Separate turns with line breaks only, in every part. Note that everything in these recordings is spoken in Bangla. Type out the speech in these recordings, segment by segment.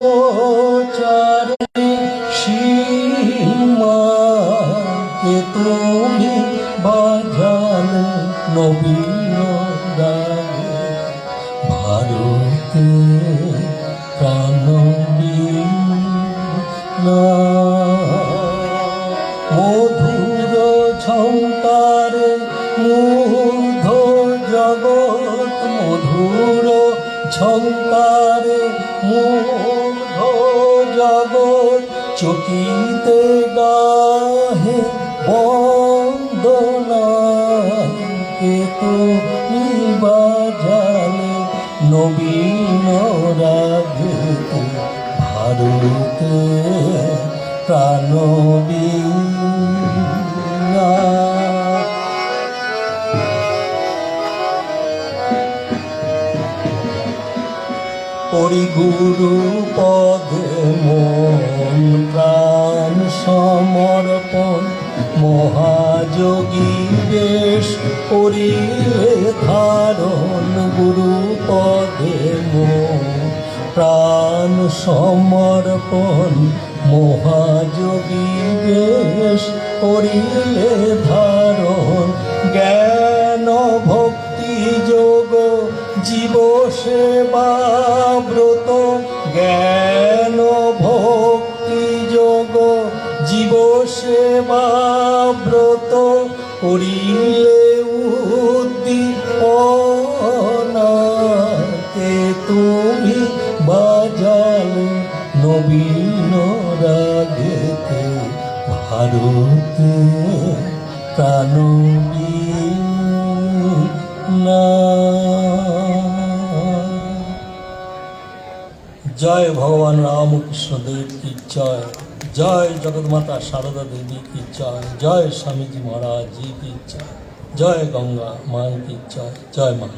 চারে সীমাকে তুমি বাজালে নবীন ভারতে প্রাণবীণ মধুর ছন্তারে মুগ্ধ জগৎ মধুর ছন্তারে মুগ্ধ চকিতে গাহে বন্দনাকে তুমি বাজালে নবীন রাগতে ভারতে প্রাণবীণা পরিগুরু পদে মন প্রাণ সমর্পণ। মহাযোগী বেশ করিলে ধারণ গুরু পদে মন প্রাণ সমর্পণ। মহাযোগী বেশ করিলে জীব সেবা ব্রত, জ্ঞান ভক্তি যোগ। জীব সেবা ব্রত করিলে উদ্দীপনাকে তুমি বাজালে নবীন রাগেতে ভারতে প্রাণবীণা জয় ভগবান রামকৃষ্ণ দেব কি জয়। জয় জগৎমাতা সারদা দেবী কি জয়। জয় স্বামীজি মহারাজ জি কি জয়। জয় গঙ্গা মা কি জয়। জয় মা।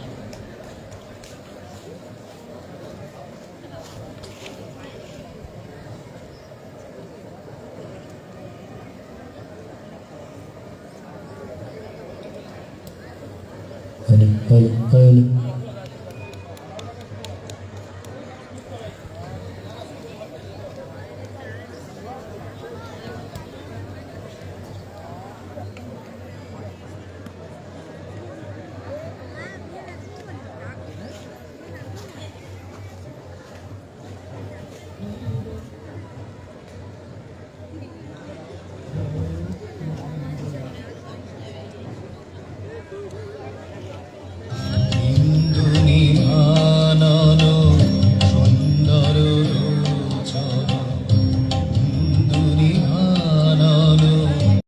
হরে হরে হরে।